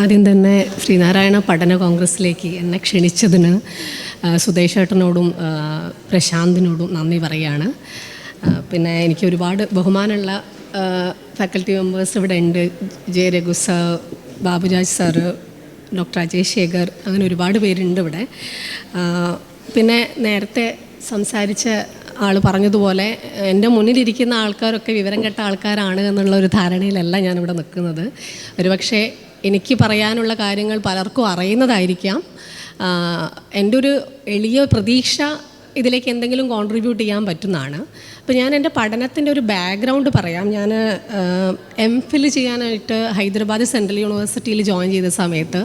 ആദ്യം തന്നെ ശ്രീനാരായണ പഠന കോൺഗ്രസ്സിലേക്ക് എന്നെ ക്ഷണിച്ചതിന് ആ, സുദേശ് ഏട്ടനോടും ആ, പ്രശാന്തിനോടും നന്ദി പറയുകയാണ് പിന്നെ എനിക്ക് ഒരുപാട് ബഹുമാനമുള്ള ഫാക്കൽറ്റി മെമ്പേഴ്സ് ഇവിടെ ഉണ്ട്. J Raghu sir Baburaj sir doctor Ajay Shekhar അങ്ങനെ ഒരുപാട് പേരുണ്ട് ഇവിടെ. പിന്നെ നേരത്തെ സംസാരിച്ച ആൾ പറഞ്ഞതുപോലെ എന്റെ മുന്നിലിരിക്കുന്ന ആൾക്കാരൊക്കെ വിവരം കെട്ട ആൾക്കാരാണ് എന്നുള്ള ഒരു ധാരണയിലല്ല ഞാനിവിടെ നിൽക്കുന്നത്. ഒരുപക്ഷെ എനിക്ക് പറയാനുള്ള കാര്യങ്ങൾ പലർക്കും അറിയുന്നതായിരിക്കാം. എന്റെ ഒരു എളിയ പ്രതീക്ഷ ഇതിലേക്ക് എന്തെങ്കിലും കോൺട്രിബ്യൂട്ട് ചെയ്യാൻ പറ്റുന്നതാണ്. അപ്പോൾ ഞാൻ എന്റെ പഠനത്തിന്റെ ഒരു ബാക്ക്ഗ്രൗണ്ട് പറയാം. ഞാൻ എം ഫിൽ ചെയ്യാനായിട്ട് ഹൈദരാബാദ് സെൻട്രൽ യൂണിവേഴ്സിറ്റിയിൽ ജോയിൻ ചെയ്ത സമയത്ത്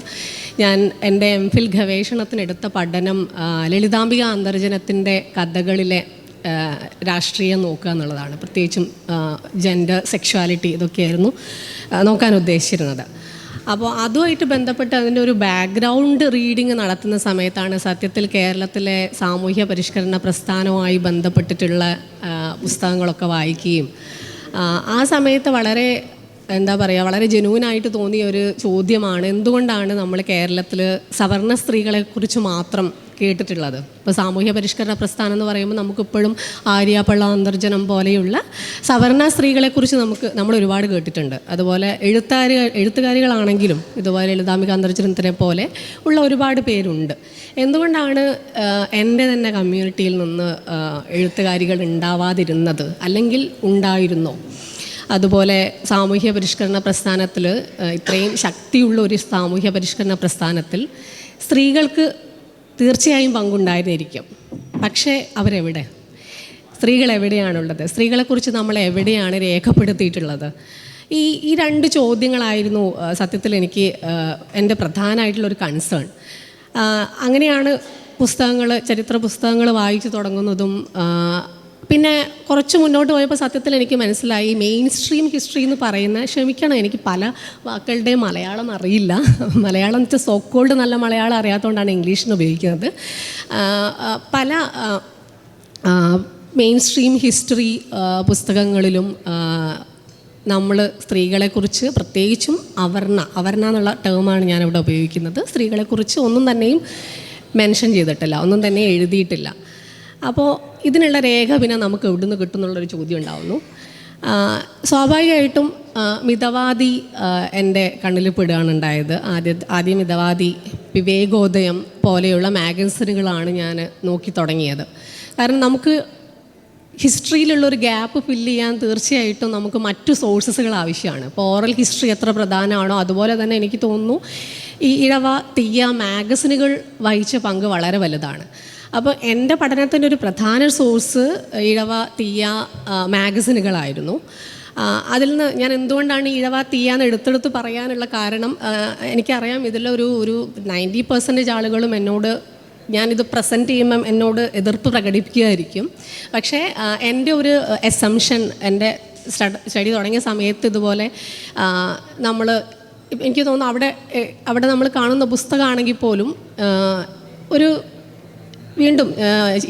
ഞാൻ എന്റെ എം ഫിൽ ഗവേഷണത്തിനെടുത്ത പഠനം ലളിതാംബിക അന്തർജനത്തിന്റെ കഥകളിലെ രാഷ്ട്രീയം നോക്കുക എന്നുള്ളതാണ്. പ്രത്യേകിച്ചും ജെൻഡർ സെക്ഷുവാലിറ്റി ഇതൊക്കെയായിരുന്നു നോക്കാൻ ഉദ്ദേശിച്ചിരുന്നത്. അപ്പോൾ അതുമായിട്ട് ബന്ധപ്പെട്ട് അതിന്റെ ഒരു ബാക്ക്ഗ്രൗണ്ട് റീഡിങ് നടത്തുന്ന സമയത്താണ് സത്യത്തിൽ കേരളത്തിലെ സാമൂഹ്യ പരിഷ്കരണ പ്രസ്ഥാനവുമായി ബന്ധപ്പെട്ടിട്ടുള്ള പുസ്തകങ്ങളൊക്കെ വായിക്കുകയും ആ, സമയത്ത് വളരെ എന്താ പറയുക വളരെ ജനുവിനായിട്ട് തോന്നിയ ഒരു ചോദ്യമാണ് എന്തുകൊണ്ടാണ് നമ്മൾ കേരളത്തിൽ സവർണ സ്ത്രീകളെക്കുറിച്ച് മാത്രം കേട്ടിട്ടുള്ളത്. ഇപ്പോൾ സാമൂഹ്യ പരിഷ്കരണ പ്രസ്ഥാനം എന്ന് പറയുമ്പോൾ നമുക്കിപ്പോഴും ആര്യാപ്പള്ള അന്തർജനം പോലെയുള്ള സവർണ സ്ത്രീകളെക്കുറിച്ച് നമുക്ക് നമ്മൾ ഒരുപാട് കേട്ടിട്ടുണ്ട്. അതുപോലെ എഴുത്താരി എഴുത്തുകാരികളാണെങ്കിലും ഇതുപോലെ ലളിതാമിക അന്തർജനത്തിനെ പോലെ ഉള്ള ഒരുപാട് പേരുണ്ട്. എന്തുകൊണ്ടാണ് എന്റെ തന്നെ കമ്മ്യൂണിറ്റിയിൽ നിന്ന് എഴുത്തുകാരികൾ ഉണ്ടാവാതിരുന്നത്? അല്ലെങ്കിൽ ഉണ്ടായിരുന്നോ? അതുപോലെ സാമൂഹ്യ പരിഷ്കരണ പ്രസ്ഥാനത്തിൽ ഇത്രയും ശക്തിയുള്ള ഒരു സാമൂഹ്യ പരിഷ്കരണ പ്രസ്ഥാനത്തിൽ സ്ത്രീകൾക്ക് തീർച്ചയായും പങ്കുണ്ടായിരുന്നിരിക്കും. പക്ഷേ അവരെവിടെ? സ്ത്രീകൾ എവിടെയാണുള്ളത്? സ്ത്രീകളെക്കുറിച്ച് നമ്മൾ എവിടെയാണ് രേഖപ്പെടുത്തിയിട്ടുള്ളത്? ഈ ഈ രണ്ട് ചോദ്യങ്ങളായിരുന്നു സത്യത്തിൽ എനിക്ക് എന്റെ പ്രധാനമായിട്ടുള്ളൊരു കൺസേൺ അങ്ങനെയാണ് പുസ്തകങ്ങൾ ചരിത്ര പുസ്തകങ്ങൾ വായിച്ചു തുടങ്ങുന്നതും പിന്നെ കുറച്ച് മുന്നോട്ട് പോയപ്പോൾ സത്യത്തിൽ എനിക്ക് മനസ്സിലായി മെയിൻ സ്ട്രീം ഹിസ്റ്ററി എന്ന് പറയുന്ന ക്ഷമിക്കണം എനിക്ക് പല വാക്കുകളുടെയും മലയാളം അറിയില്ല. മലയാളം വെച്ചാൽ സോക്കോൾഡ് നല്ല മലയാളം അറിയാത്തതുകൊണ്ടാണ് ഇംഗ്ലീഷിന് ഉപയോഗിക്കുന്നത്. പല മെയിൻ സ്ട്രീം ഹിസ്റ്ററി പുസ്തകങ്ങളിലും നമ്മൾ സ്ത്രീകളെക്കുറിച്ച് പ്രത്യേകിച്ചും അവർണ അവർണ എന്നുള്ള ടേമാണ് ഞാനിവിടെ ഉപയോഗിക്കുന്നത്. സ്ത്രീകളെക്കുറിച്ച് ഒന്നും തന്നെയും മെൻഷൻ ചെയ്തിട്ടില്ല ഒന്നും തന്നെ എഴുതിയിട്ടില്ല. അപ്പോൾ ഇതിനുള്ള രേഖ പിന്നെ നമുക്ക് എവിടുന്ന് കിട്ടുന്നുള്ളൊരു ചോദ്യം ഉണ്ടാവുന്നു സ്വാഭാവികമായിട്ടും മിതവാദി എന്റെ കണ്ണിൽ പെടുകയാണ് ഉണ്ടായത്. ആദ്യ ആദ്യ മിതവാദി വിവേകോദയം പോലെയുള്ള മാഗസിനുകളാണ് ഞാൻ നോക്കി തുടങ്ങിയത്. കാരണം നമുക്ക് ഹിസ്റ്ററിയിലുള്ള ഒരു ഗ്യാപ്പ് ഫില്ല് ചെയ്യാൻ തീർച്ചയായിട്ടും നമുക്ക് മറ്റു സോഴ്സസുകൾ ആവശ്യമാണ്. ഇപ്പോൾ ഓറൽ ഹിസ്റ്ററി എത്ര പ്രധാനമാണോ അതുപോലെ തന്നെ എനിക്ക് തോന്നുന്നു ഈ ഇഴവ തീയ മാഗസിനുകൾ വഹിച്ച പങ്ക് വളരെ വലുതാണ്. അപ്പോൾ എന്റെ പഠനത്തിന്റെ ഒരു പ്രധാന സോഴ്സ് ഇഴവ തീയ മാഗസിനുകളായിരുന്നു അതിൽ നിന്ന് ഞാൻ എന്തുകൊണ്ടാണ് ഇഴവ തീയാന്ന് എടുത്തെടുത്ത് പറയാനുള്ള കാരണം എനിക്കറിയാം ഇതിലൊരു ഒരു നയന്റി പെർസെന്റേജ് ആളുകളും എന്നോട് ഞാനിത് പ്രസന്റ് ചെയ്യുമ്പം എന്നോട് എതിർപ്പ് പ്രകടിപ്പിക്കുകയായിരിക്കും. പക്ഷേ എന്റെ ഒരു എസംഷൻ എന്റെ സ്റ്റഡി തുടങ്ങിയ സമയത്ത് ഇതുപോലെ നമ്മൾ എനിക്ക് തോന്നുന്നു അവിടെ അവിടെ നമ്മൾ കാണുന്ന പുസ്തകമാണെങ്കിൽ പോലും ഒരു വീണ്ടും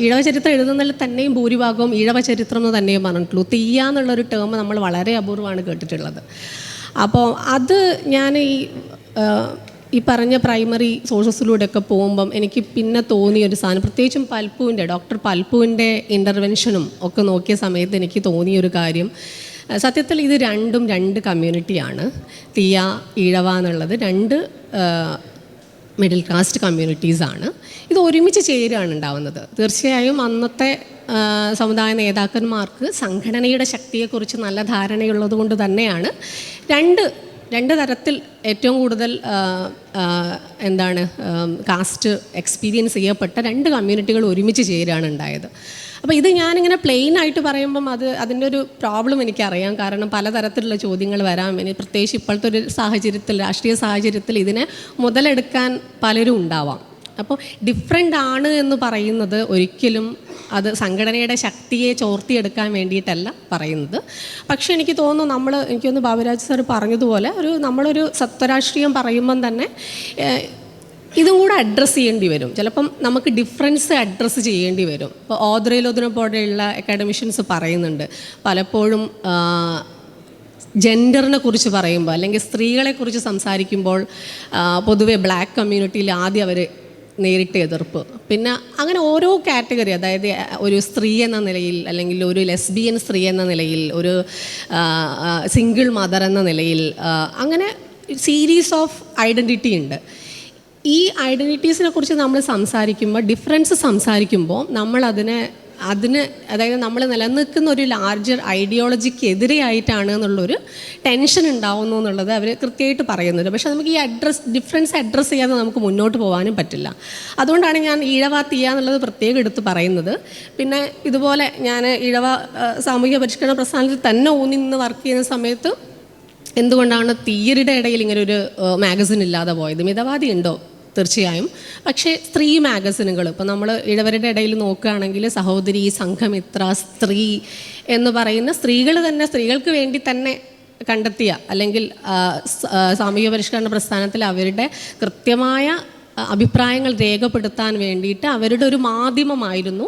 ഈഴവ ചരിത്രം എഴുതുന്നതിൽ തന്നെയും ഭൂരിഭാഗവും ഈഴവ ചരിത്രം എന്ന് തന്നെയും പറഞ്ഞിട്ടുള്ളൂ തീയ എന്നുള്ളൊരു ടേം നമ്മൾ വളരെ അപൂർവമാണ് കേട്ടിട്ടുള്ളത്. അപ്പോൾ അത് ഞാൻ ഈ ഈ പറഞ്ഞ പ്രൈമറി സോഴ്സസിലൂടെയൊക്കെ പോകുമ്പം എനിക്ക് പിന്നെ തോന്നിയ ഒരു സാധനം പ്രത്യേകിച്ചും പൽപ്പുവിന്റെ ഡോക്ടർ പൽപ്പുവിന്റെ ഇന്റർവെൻഷനും ഒക്കെ നോക്കിയ സമയത്ത് എനിക്ക് തോന്നിയൊരു കാര്യം സത്യത്തിൽ ഇത് രണ്ടും രണ്ട് കമ്മ്യൂണിറ്റിയാണ് തീയ ഈഴവ എന്നുള്ളത് രണ്ട് മിഡിൽ കാസ്റ്റ് കമ്മ്യൂണിറ്റീസാണ് ഇത് ഒരുമിച്ച് ചേരുകയാണ് ഉണ്ടാവുന്നത്. തീർച്ചയായും അന്നത്തെ സമുദായ നേതാക്കന്മാർക്ക് സംഘടനയുടെ ശക്തിയെക്കുറിച്ച് നല്ല ധാരണയുള്ളത് കൊണ്ട് തന്നെയാണ്. രണ്ട് രണ്ട് തരത്തിൽ ഏറ്റവും കൂടുതൽ എന്താണ് കാസ്റ്റ് എക്സ്പീരിയൻസ് ചെയ്യപ്പെട്ട രണ്ട് കമ്മ്യൂണിറ്റികൾ ഒരുമിച്ച് ചേരുകയാണ് ഉണ്ടായത്. അപ്പോൾ ഇത് ഞാനിങ്ങനെ പ്ലെയിൻ ആയിട്ട് പറയുമ്പം അത് അതിന്റെ ഒരു പ്രോബ്ലം എനിക്കറിയാം. കാരണം പലതരത്തിലുള്ള ചോദ്യങ്ങൾ വരാം. ഇനി പ്രത്യേകിച്ച് ഇപ്പോഴത്തെ ഒരു സാഹചര്യത്തിൽ രാഷ്ട്രീയ സാഹചര്യത്തിൽ ഇതിനെ മുതലെടുക്കാൻ പലരും ഉണ്ടാവാം. അപ്പോൾ ഡിഫറെന്റ് ആണ് എന്ന് പറയുന്നത് ഒരിക്കലും അത് സംഘടനയുടെ ശക്തിയെ ചോർത്തിയെടുക്കാൻ വേണ്ടിയിട്ടല്ല പറയുന്നത്. പക്ഷേ എനിക്ക് തോന്നുന്നു നമ്മൾ എനിക്കൊന്ന് ബാബുരാജ് സാർ പറഞ്ഞതുപോലെ ഒരു നമ്മളൊരു സത്വരാഷ്ട്രീയം പറയുമ്പം തന്നെ ഇതും കൂടെ അഡ്രസ്സ് ചെയ്യേണ്ടി വരും. ചിലപ്പം നമുക്ക് ഡിഫറൻസ് അഡ്രസ്സ് ചെയ്യേണ്ടി വരും. ഇപ്പോൾ ഓദ്രയിലോദിനെ പോലെയുള്ള അക്കാഡമിഷ്യൻസ് പറയുന്നുണ്ട്. പലപ്പോഴും ജെൻഡറിനെ കുറിച്ച് പറയുമ്പോൾ അല്ലെങ്കിൽ സ്ത്രീകളെക്കുറിച്ച് സംസാരിക്കുമ്പോൾ പൊതുവെ ബ്ലാക്ക് കമ്മ്യൂണിറ്റിയിൽ ആദ്യം അവർ നേരിട്ട് എതിർപ്പ്. പിന്നെ അങ്ങനെ ഓരോ കാറ്റഗറി അതായത് ഒരു സ്ത്രീ എന്ന നിലയിൽ അല്ലെങ്കിൽ ഒരു ലെസ്ബിയൻ സ്ത്രീ എന്ന നിലയിൽ ഒരു സിംഗിൾ മദർ എന്ന നിലയിൽ അങ്ങനെ സീരീസ് ഓഫ് ഐഡന്റിറ്റി ഉണ്ട്. ഈ ഐഡന്റിറ്റീസിനെ കുറിച്ച് നമ്മൾ സംസാരിക്കുമ്പോൾ ഡിഫറൻസ് സംസാരിക്കുമ്പോൾ നമ്മൾ അതിനെ അതിന് അതായത് നമ്മൾ നിലനിൽക്കുന്ന ഒരു ലാർജർ ഐഡിയോളജിക്ക് എതിരെയായിട്ടാണ് എന്നുള്ളൊരു ടെൻഷൻ ഉണ്ടാവുന്നു എന്നുള്ളത് അവർ കൃത്യമായിട്ട് പറയുന്നുണ്ട്. പക്ഷേ നമുക്ക് ഈ അഡ്രസ് ഡിഫറൻസ് അഡ്രസ്സ് ചെയ്യാതെ നമുക്ക് മുന്നോട്ട് പോകാനും പറ്റില്ല. അതുകൊണ്ടാണ് ഞാൻ ഈഴവ തീയ എന്നുള്ളത് പ്രത്യേകം എടുത്ത് പറയുന്നത്. പിന്നെ ഇതുപോലെ ഞാൻ ഈഴവ സാമൂഹിക പരിഷ്കരണ പ്രസ്ഥാനത്തിൽ തന്നെ ഊന്നി നിന്ന് വർക്ക് ചെയ്യുന്ന സമയത്ത് എന്തുകൊണ്ടാണ് തീയരുടെ ഇടയിൽ ഇങ്ങനെ ഒരു മാഗസിൻ ഇല്ലാതെ പോയത്? മിതവാദി ഉണ്ടോ? തീർച്ചയായും. പക്ഷേ സ്ത്രീ മാഗസിനുകൾ ഇപ്പോൾ നമ്മൾ ഇടവരുടെ ഇടയിൽ നോക്കുകയാണെങ്കിൽ സഹോദരി സംഘമിത്ര സ്ത്രീ എന്ന് പറയുന്ന സ്ത്രീകൾ തന്നെ സ്ത്രീകൾക്ക് വേണ്ടി തന്നെ കണ്ടെത്തിയ അല്ലെങ്കിൽ ആ, സ- ആ, സാമൂഹിക പരിഷ്കരണ പ്രസ്ഥാനത്തിൽ അവരുടെ കൃത്യമായ അഭിപ്രായങ്ങൾ രേഖപ്പെടുത്താൻ വേണ്ടിയിട്ട് അവരുടെ ഒരു മാധ്യമമായിരുന്നു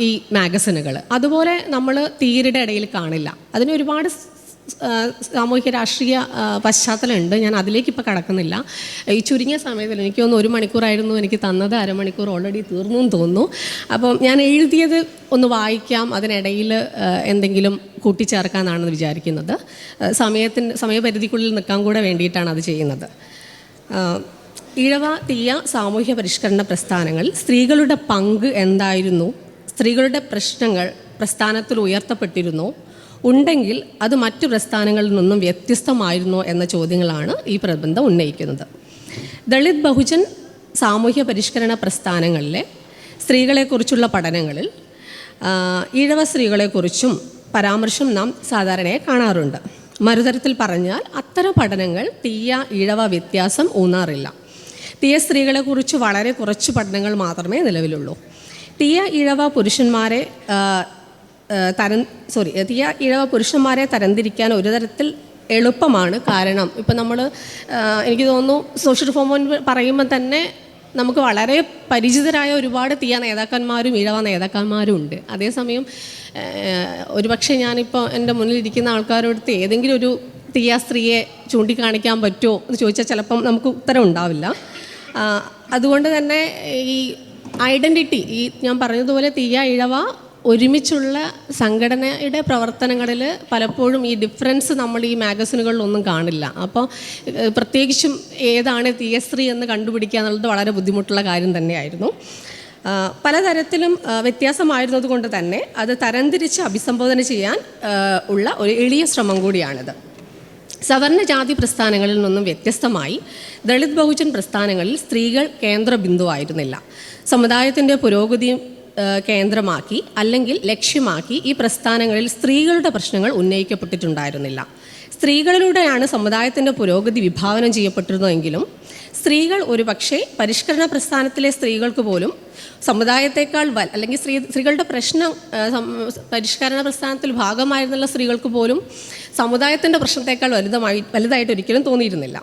ഈ മാഗസിനുകൾ അതുപോലെ നമ്മൾ തീരുടെ ഇടയിൽ കാണില്ല. അതിന് ഒരുപാട് സാമൂഹിക രാഷ്ട്രീയ പശ്ചാത്തലമുണ്ട്. ഞാൻ അതിലേക്ക് ഇപ്പോൾ കടക്കുന്നില്ല. ഈ ചുരുങ്ങിയ സമയത്തിൽ എനിക്ക് ഒന്ന് ഒരു മണിക്കൂറായിരുന്നു എനിക്ക് തന്നത്. അരമണിക്കൂർ ഓൾറെഡി തീർന്നു എന്ന് തോന്നുന്നു. അപ്പം ഞാൻ എഴുതിയത് ഒന്ന് വായിക്കാം. അതിനിടയിൽ എന്തെങ്കിലും കൂട്ടിച്ചേർക്കാനാണെന്ന് വിചാരിക്കുന്നത്. സമയത്തിന് സമയപരിധിക്കുള്ളിൽ നിൽക്കാൻ കൂടെ വേണ്ടിയിട്ടാണ് അത് ചെയ്യുന്നത്. ഇഴവ തീയ സാമൂഹ്യ പരിഷ്കരണ പ്രസ്ഥാനങ്ങൾ സ്ത്രീകളുടെ പങ്ക് എന്തായിരുന്നു? സ്ത്രീകളുടെ പ്രശ്നങ്ങൾ പ്രസ്ഥാനത്തിൽ ഉയർത്തപ്പെട്ടിരുന്നോ. ഉണ്ടെങ്കിൽ അത് മറ്റു പ്രസ്ഥാനങ്ങളിൽ നിന്നും വ്യത്യസ്തമായിരുന്നോ എന്ന ചോദ്യങ്ങളാണ് ഈ പ്രബന്ധം ഉന്നയിക്കുന്നത്. ദളിത് ബഹുജൻ സാമൂഹ്യ പരിഷ്കരണ പ്രസ്ഥാനങ്ങളിലെ സ്ത്രീകളെക്കുറിച്ചുള്ള പഠനങ്ങളിൽ ഈഴവ സ്ത്രീകളെക്കുറിച്ചും പരാമർശം നാം സാധാരണയായി കാണാറുണ്ട്. മരുതരത്തിൽ പറഞ്ഞാൽ അത്തരം പഠനങ്ങൾ തീയ ഈഴവ വ്യത്യാസം ഊന്നാറില്ല. തീയ സ്ത്രീകളെക്കുറിച്ച് വളരെ കുറച്ച് പഠനങ്ങൾ മാത്രമേ നിലവിലുള്ളൂ. തീയ ഇഴവ പുരുഷന്മാരെ തരം സോറി തീയ ഇഴവ പുരുഷന്മാരെ തരംതിരിക്കാൻ ഒരു തരത്തിൽ എളുപ്പമാണ് കാരണം. ഇപ്പം നമ്മൾ എനിക്ക് തോന്നുന്നു സോഷ്യൽ റിഫോം പറയുമ്പോൾ തന്നെ നമുക്ക് വളരെ പരിചിതരായ ഒരുപാട് തീയ നേതാക്കന്മാരും ഇഴവ നേതാക്കന്മാരും ഉണ്ട്. അതേസമയം ഒരുപക്ഷെ ഞാനിപ്പോൾ എന്റെ മുന്നിലിരിക്കുന്ന ആൾക്കാരോടത്ത് ഏതെങ്കിലും ഒരു തീയ സ്ത്രീയെ ചൂണ്ടിക്കാണിക്കാൻ പറ്റുമോ എന്ന് ചോദിച്ചാൽ ചിലപ്പം നമുക്ക് ഉത്തരം ഉണ്ടാവില്ല. അതുകൊണ്ട് തന്നെ ഈ ഐഡന്റിറ്റി ഈ ഞാൻ പറഞ്ഞതുപോലെ തീയ ഇഴവ ഒരുമിച്ചുള്ള സംഘടനയുടെ പ്രവർത്തനങ്ങളിൽ പലപ്പോഴും ഈ ഡിഫറൻസ് നമ്മൾ ഈ മാഗസിനുകളിലൊന്നും കാണില്ല. അപ്പോൾ പ്രത്യേകിച്ചും ഏതാണ് തീയസ്ത്രീ എന്ന് കണ്ടുപിടിക്കുക എന്നുള്ളത് വളരെ ബുദ്ധിമുട്ടുള്ള കാര്യം തന്നെയായിരുന്നു. പലതരത്തിലും വ്യത്യാസമായിരുന്നത് കൊണ്ട് തന്നെ അത് തരംതിരിച്ച് അഭിസംബോധന ചെയ്യാൻ ഉള്ള ഒരു എളിയ ശ്രമം കൂടിയാണിത്. സവർണ ജാതി പ്രസ്ഥാനങ്ങളിൽ നിന്നും വ്യത്യസ്തമായി ദളിത് ബഹുജൻ പ്രസ്ഥാനങ്ങളിൽ സ്ത്രീകൾ കേന്ദ്ര ബിന്ദുവായിരുന്നില്ല സമുദായത്തിന്റെ പുരോഗതിയും കേന്ദ്രമാക്കി അല്ലെങ്കിൽ ലക്ഷ്യമാക്കി ഈ പ്രസ്ഥാനങ്ങളിൽ സ്ത്രീകളുടെ പ്രശ്നങ്ങൾ ഉന്നയിക്കപ്പെട്ടിട്ടുണ്ടായിരുന്നില്ല. സ്ത്രീകളിലൂടെയാണ് സമുദായത്തിന്റെ പുരോഗതി വിഭാവനം ചെയ്യപ്പെട്ടിരുന്നതെങ്കിലും സ്ത്രീകൾ ഒരു പക്ഷേ പരിഷ്കരണ പ്രസ്ഥാനത്തിലെ സ്ത്രീകൾക്ക് പോലും സമുദായത്തെക്കാൾ വൽ അല്ലെങ്കിൽ സ്ത്രീ സ്ത്രീകളുടെ പ്രശ്നം പരിഷ്കരണ പ്രസ്ഥാനത്തിൽ ഭാഗമായിരുന്നുള്ള സ്ത്രീകൾക്ക് പോലും സമുദായത്തിന്റെ പ്രശ്നത്തെക്കാൾ വലുതമായി വലുതായിട്ട് ഒരിക്കലും തോന്നിയിരുന്നില്ല.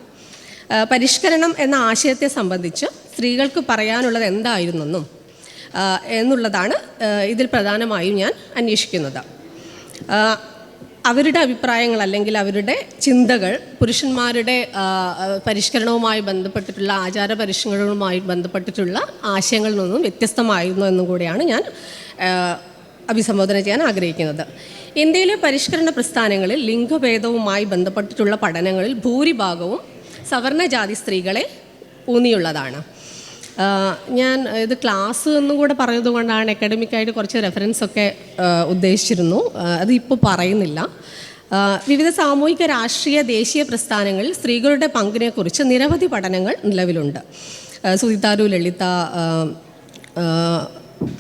പരിഷ്കരണം എന്ന ആശയത്തെ സംബന്ധിച്ച് സ്ത്രീകൾക്ക് പറയാനുള്ളത് എന്തായിരുന്നെന്നും എന്നുള്ളതാണ് ഇതിൽ പ്രധാനമായും ഞാൻ അന്വേഷിക്കുന്നത്. അവരുടെ അഭിപ്രായങ്ങൾ അല്ലെങ്കിൽ അവരുടെ ചിന്തകൾ പുരുഷന്മാരുടെ പരിഷ്കരണവുമായി ബന്ധപ്പെട്ടിട്ടുള്ള ആചാര പരിഷ്കരണവുമായി ബന്ധപ്പെട്ടിട്ടുള്ള ആശയങ്ങളിൽ നിന്നും വ്യത്യസ്തമായിരുന്നു എന്നും കൂടിയാണ് ഞാൻ അഭിസംബോധന ചെയ്യാൻ ആഗ്രഹിക്കുന്നത്. ഇന്ത്യയിലെ പരിഷ്കരണ പ്രസ്ഥാനങ്ങളിൽ ലിംഗഭേദവുമായി ബന്ധപ്പെട്ടിട്ടുള്ള പഠനങ്ങളിൽ ഭൂരിഭാഗവും സവർണജാതി സ്ത്രീകളെ ഊന്നിയുള്ളതാണ്. ഞാൻ ഇത് ക്ലാസ് എന്നും കൂടെ പറയുന്നത് കൊണ്ടാണ് അക്കാഡമിക്കായിട്ട് കുറച്ച് റെഫറൻസ് ഒക്കെ ഉദ്ദേശിച്ചിരുന്നു. അത് പറയുന്നില്ല. വിവിധ സാമൂഹിക രാഷ്ട്രീയ ദേശീയ പ്രസ്ഥാനങ്ങളിൽ സ്ത്രീകളുടെ പങ്കിനെക്കുറിച്ച് നിരവധി പഠനങ്ങൾ നിലവിലുണ്ട്. സുധിതാരു ലളിത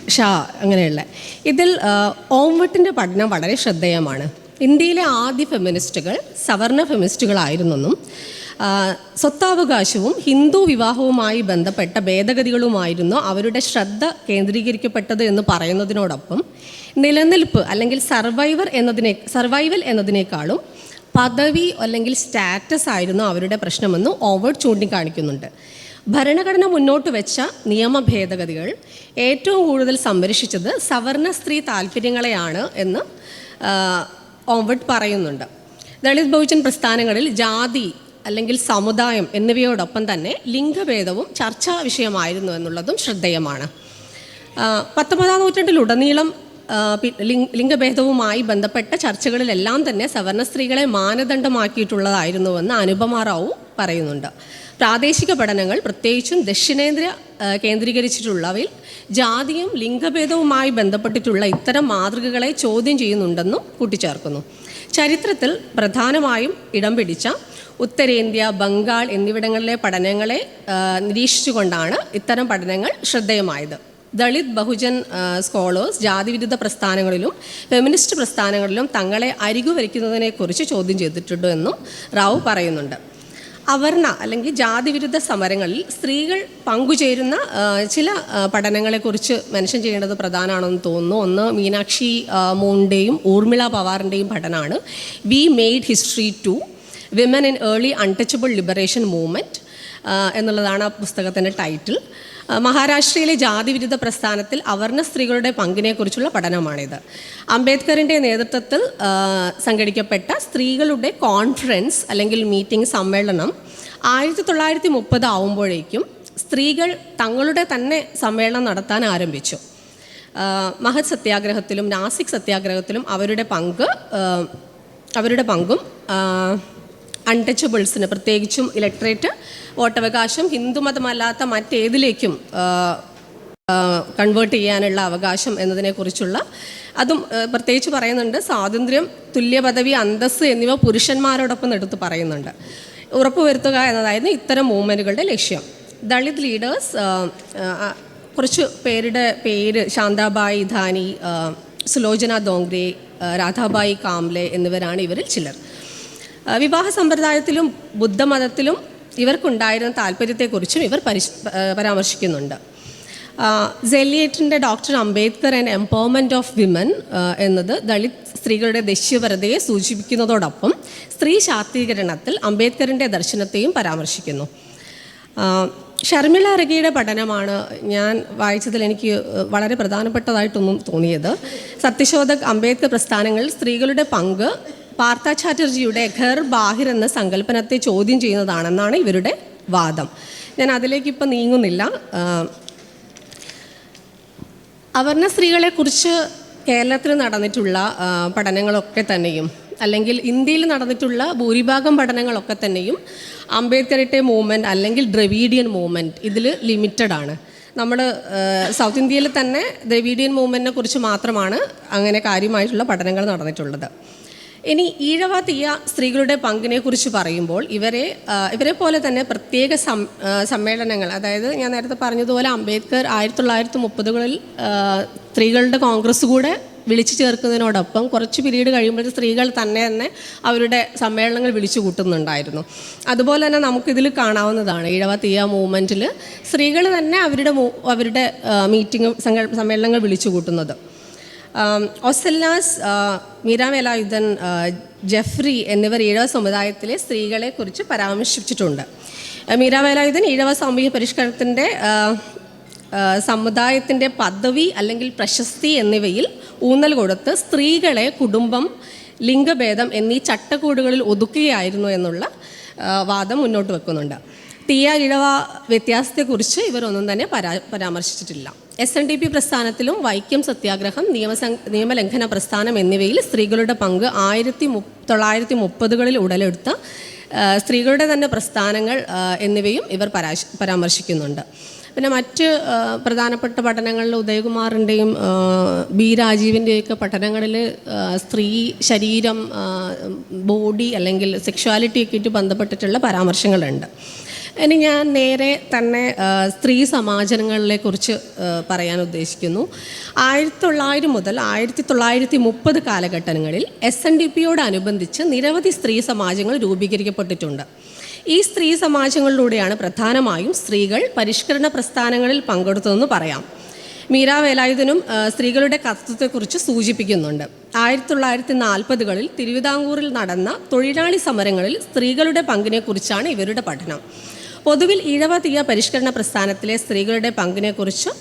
ഷാ അങ്ങനെയുള്ള. ഇതിൽ ഓംവട്ടിന്റെ പഠനം വളരെ ശ്രദ്ധേയമാണ്. ഇന്ത്യയിലെ ആദ്യ ഫെമിനിസ്റ്റുകൾ സവർണ ഫെമിനിസ്റ്റുകളായിരുന്നെന്നും സ്വത്താവകാശവും ഹിന്ദു വിവാഹവുമായി ബന്ധപ്പെട്ട ഭേദഗതികളുമായിരുന്നു അവരുടെ ശ്രദ്ധ കേന്ദ്രീകരിക്കപ്പെട്ടത് എന്ന് പറയുന്നതിനോടൊപ്പം നിലനിൽപ്പ് അല്ലെങ്കിൽ സർവൈവർ എന്നതിനെ സർവൈവൽ എന്നതിനേക്കാളും പദവി അല്ലെങ്കിൽ സ്റ്റാറ്റസ് ആയിരുന്നു അവരുടെ പ്രശ്നമെന്ന് ഓവേർഡ് ചൂണ്ടിക്കാണിക്കുന്നുണ്ട്. ഭരണഘടന മുന്നോട്ട് വെച്ച നിയമ ഭേദഗതികൾ ഏറ്റവും കൂടുതൽ സംരക്ഷിച്ചത് സവർണ സ്ത്രീ താല്പര്യങ്ങളെയാണ് എന്ന് ഓംവഡ് പറയുന്നുണ്ട്. ദളിത് ബഹുജൻ പ്രസ്ഥാനങ്ങളിൽ ജാതി അല്ലെങ്കിൽ സമുദായം എന്നിവയോടൊപ്പം തന്നെ ലിംഗഭേദവും ചർച്ചാ വിഷയമായിരുന്നു എന്നുള്ളതും ശ്രദ്ധേയമാണ്. പത്തൊമ്പതാം നൂറ്റാണ്ടിലുടനീളം ലിംഗ- ലിംഗഭേദവുമായി ബന്ധപ്പെട്ട ചർച്ചകളിലെല്ലാം തന്നെ സവർണ സ്ത്രീകളെ മാനദണ്ഡമാക്കിയിട്ടുള്ളതായിരുന്നുവെന്ന് അനുപമ റാവു പറയുന്നുണ്ട്. പ്രാദേശിക പഠനങ്ങൾ പ്രത്യേകിച്ചും ദക്ഷിണേന്ത്യ കേന്ദ്രീകരിച്ചിട്ടുള്ളവയിൽ ജാതിയും ലിംഗഭേദവുമായി ബന്ധപ്പെട്ടിട്ടുള്ള ഇത്തരം മാതൃകകളെ ചോദ്യം ചെയ്യുന്നുണ്ടെന്നും കൂട്ടിച്ചേർക്കുന്നു. ചരിത്രത്തിൽ പ്രധാനമായും ഇടം പിടിച്ച ഉത്തരേന്ത്യ ബംഗാൾ എന്നിവിടങ്ങളിലെ പഠനങ്ങളെ നിരീക്ഷിച്ചുകൊണ്ടാണ് ഇത്തരം പഠനങ്ങൾ ശ്രദ്ധേയമായത്. ദളിത് ബഹുജൻ സ്കോളേഴ്സ് ജാതിവിരുദ്ധ പ്രസ്ഥാനങ്ങളിലും ഫെമിനിസ്റ്റ് പ്രസ്ഥാനങ്ങളിലും തങ്ങളെ അരികുവരിക്കുന്നതിനെക്കുറിച്ച് ചോദ്യം ചെയ്തിട്ടുണ്ട് എന്നും റാവു പറയുന്നുണ്ട്. അവർണ അല്ലെങ്കിൽ ജാതിവിരുദ്ധ സമരങ്ങളിൽ സ്ത്രീകൾ പങ്കുചേരുന്ന ചില പഠനങ്ങളെക്കുറിച്ച് മെൻഷൻ ചെയ്യേണ്ടത് പ്രധാനമാണെന്ന് തോന്നുന്നു. ഒന്ന് മീനാക്ഷി മോണിന്റെയും ഊർമിള പവാറിന്റെയും പഠനമാണ്. We made history to women in early untouchable liberation movement എന്നുള്ളതാണ് ആ പുസ്തകത്തിന്റെ ടൈറ്റിൽ. മഹാരാഷ്ട്രയിലെ ജാതിവിരുദ്ധ പ്രസ്ഥാനത്തിൽ അവർണ സ്ത്രീകളുടെ പങ്കിനെക്കുറിച്ചുള്ള പഠനമാണിത്. അംബേദ്കറിന്റെ നേതൃത്വത്തിൽ സംഘടിക്കപ്പെട്ട സ്ത്രീകളുടെ കോൺഫറൻസ് അല്ലെങ്കിൽ മീറ്റിംഗ് സമ്മേളനം ആയിരത്തി തൊള്ളായിരത്തി മുപ്പത് ആവുമ്പോഴേക്കും സ്ത്രീകൾ തങ്ങളുടെ തന്നെ സമ്മേളനം നടത്താൻ ആരംഭിച്ചു. മഹത് സത്യാഗ്രഹത്തിലും നാസിക് സത്യാഗ്രഹത്തിലും അവരുടെ പങ്ക് അവരുടെ പങ്കും അൺടച്ചബിൾസിന് പ്രത്യേകിച്ചും ഇലക്ട്രേറ്റ് വോട്ടവകാശം ഹിന്ദുമതമല്ലാത്ത മറ്റേതിലേക്കും കൺവേർട്ട് ചെയ്യാനുള്ള അവകാശം എന്നതിനെക്കുറിച്ചുള്ള അതും പ്രത്യേകിച്ച് പറയുന്നുണ്ട്. സ്വാതന്ത്ര്യം തുല്യ പദവി അന്തസ്സ് എന്നിവ പുരുഷന്മാരോടൊപ്പം എടുത്ത് പറയുന്നുണ്ട്. ഉറപ്പുവരുത്തുക എന്നതായിരുന്നു ഇത്തരം മൂവ്മെന്റുകളുടെ ലക്ഷ്യം. ദളിത് ലീഡേഴ്സ് കുറച്ച് പേരുടെ പേര് ശാന്താബായി ധാനി സുലോചന ദോങ്രെ രാധാബായി കാംലെ എന്നിവരാണ് ഇവരിൽ ചിലർ. വിവാഹ സമ്പ്രദായത്തിലും ബുദ്ധമതത്തിലും ഇവർക്കുണ്ടായിരുന്ന താല്പര്യത്തെക്കുറിച്ചും ഇവർ പരിശ് പരാമർശിക്കുന്നുണ്ട്. സെലിയേറ്റിന്റെ doctor Ambedkar and empowerment of women എന്നത് ദളിത് സ്ത്രീകളുടെ ദേശീയപരതയെ സൂചിപ്പിക്കുന്നതോടൊപ്പം സ്ത്രീ ശാക്തീകരണത്തിൽ അംബേദ്കറിന്റെ ദർശനത്തെയും പരാമർശിക്കുന്നു. ഷർമിള റഗിയുടെ പഠനമാണ് ഞാൻ വായിച്ചതിൽ എനിക്ക് വളരെ പ്രധാനപ്പെട്ടതായിട്ടൊന്നും തോന്നിയത്. സത്യശോധക് അംബേദ്കർ പ്രസ്ഥാനങ്ങളിൽ സ്ത്രീകളുടെ പങ്ക് പാർത്ഥ ചാറ്റർജിയുടെ ഘർ ബാഹിർ എന്ന സങ്കല്പനത്തെ ചോദ്യം ചെയ്യുന്നതാണെന്നാണ് ഇവരുടെ വാദം. ഞാൻ അതിലേക്ക് ഇപ്പം നീങ്ങുന്നില്ല. അവർണ സ്ത്രീകളെക്കുറിച്ച് കേരളത്തിൽ നടന്നിട്ടുള്ള പഠനങ്ങളൊക്കെ തന്നെയും അല്ലെങ്കിൽ ഇന്ത്യയിൽ നടന്നിട്ടുള്ള ഭൂരിഭാഗം പഠനങ്ങളൊക്കെ തന്നെയും അംബേദ്കറിന്റെ മൂവ്മെന്റ് അല്ലെങ്കിൽ ദ്രവീഡിയൻ മൂവ്മെന്റ് ഇതിൽ ലിമിറ്റഡ് ആണ് നമ്മൾ സൗത്ത് ഇന്ത്യയിൽ തന്നെ ദ്രവീഡിയൻ മൂവ്മെന്റിനെ കുറിച്ച് മാത്രമാണ് അങ്ങനെ കാര്യമായിട്ടുള്ള പഠനങ്ങൾ നടന്നിട്ടുള്ളത്. ഇനി ഈഴവ തീയ സ്ത്രീകളുടെ പങ്കിനെ കുറിച്ച് പറയുമ്പോൾ ഇവരെ ഇവരെ പോലെ തന്നെ പ്രത്യേക സമ്മേളനങ്ങൾ അതായത് ഞാൻ നേരത്തെ പറഞ്ഞതുപോലെ അംബേദ്കർ ആയിരത്തി തൊള്ളായിരത്തി മുപ്പതുകളിൽ സ്ത്രീകളുടെ കോൺഗ്രസ് കൂടെ വിളിച്ചു ചേർക്കുന്നതിനോടൊപ്പം കുറച്ച് പിരീഡ് കഴിയുമ്പോൾ സ്ത്രീകൾ തന്നെ തന്നെ അവരുടെ സമ്മേളനങ്ങൾ വിളിച്ചു കൂട്ടുന്നുണ്ടായിരുന്നു. അതുപോലെ തന്നെ നമുക്കിതിൽ കാണാവുന്നതാണ് ഈഴവ തീയ മൂവ്മെന്റിൽ സ്ത്രീകൾ തന്നെ അവരുടെ അവരുടെ മീറ്റിംഗ് സമ്മേളനങ്ങൾ വിളിച്ചു കൂട്ടുന്നത്. ഒസല്ലാസ് മീരാമേലായുധൻ ജഫ്രി ജെഫ്രി എന്നിവർ ഈഴവ സമുദായത്തിലെ സ്ത്രീകളെ കുറിച്ച് പരാമർശിച്ചിട്ടുണ്ട്. മീരാമേലായുധൻ മീര വേലായുധൻ ഈഴവ സാമൂഹ്യ പരിഷ്കരണത്തിന്റെ സമുദായത്തിന്റെ പദവി അല്ലെങ്കിൽ പ്രശസ്തി എന്നിവയിൽ ഊന്നൽ കൊടുത്ത് സ്ത്രീകളെ കുടുംബം ലിംഗഭേദം എന്നീ ചട്ടക്കൂടുകളിൽ ഒതുക്കുകയായിരുന്നു എന്നുള്ള വാദം മുന്നോട്ട് വെക്കുന്നുണ്ട്. തീയ ഇഴവ വ്യത്യാസത്തെക്കുറിച്ച് ഇവരൊന്നും തന്നെ പരാ പരാമർശിച്ചിട്ടില്ല. എസ് എൻ ഡി പി പ്രസ്ഥാനത്തിലും വൈക്കം സത്യാഗ്രഹം നിയമസ നിയമലംഘന പ്രസ്ഥാനം എന്നിവയിൽ സ്ത്രീകളുടെ പങ്ക് ആയിരത്തി മു തൊള്ളായിരത്തി മുപ്പതുകളിൽ ഉടലെടുത്ത സ്ത്രീകളുടെ തന്നെ പ്രസ്ഥാനങ്ങൾ എന്നിവയും ഇവർ പരാശ പരാമർശിക്കുന്നുണ്ട്. പിന്നെ മറ്റ് പ്രധാനപ്പെട്ട പഠനങ്ങളിൽ ഉദയകുമാറിന്റെയും ബി രാജീവിന്റെയൊക്കെ പഠനങ്ങളിൽ സ്ത്രീ ശരീരം ബോഡി അല്ലെങ്കിൽ സെക്ഷുവാലിറ്റിയൊക്കെ ആയിട്ട് ബന്ധപ്പെട്ടിട്ടുള്ള പരാമർശങ്ങളുണ്ട്. ഇനി ഞാൻ നേരെ തന്നെ സ്ത്രീ സമാജനങ്ങളെ കുറിച്ച് പറയാൻ ഉദ്ദേശിക്കുന്നു. ആയിരത്തി തൊള്ളായിരം മുതൽ ആയിരത്തി തൊള്ളായിരത്തി മുപ്പത് കാലഘട്ടങ്ങളിൽ എസ് എൻ ഡി പിയോടനുബന്ധിച്ച് നിരവധി സ്ത്രീ സമാജങ്ങൾ രൂപീകരിക്കപ്പെട്ടിട്ടുണ്ട്. ഈ സ്ത്രീ സമാജങ്ങളിലൂടെയാണ് പ്രധാനമായും സ്ത്രീകൾ പരിഷ്കരണ പ്രസ്ഥാനങ്ങളിൽ പങ്കെടുത്തതെന്ന് പറയാം. മീര വേലായുധനും സ്ത്രീകളുടെ കർത്തൃത്വത്തെക്കുറിച്ച് സൂചിപ്പിക്കുന്നുണ്ട്. ആയിരത്തി തൊള്ളായിരത്തി നാൽപ്പതുകളിൽ തിരുവിതാംകൂറിൽ നടന്ന തൊഴിലാളി സമരങ്ങളിൽ സ്ത്രീകളുടെ പങ്കിനെക്കുറിച്ചാണ് ഇവരുടെ പഠനം. പൊതുവിൽ ഈഴവ തീയ പരിഷ്കരണ പ്രസ്ഥാനത്തിലെ സ്ത്രീകളുടെ പങ്കിനെക്കുറിച്ച്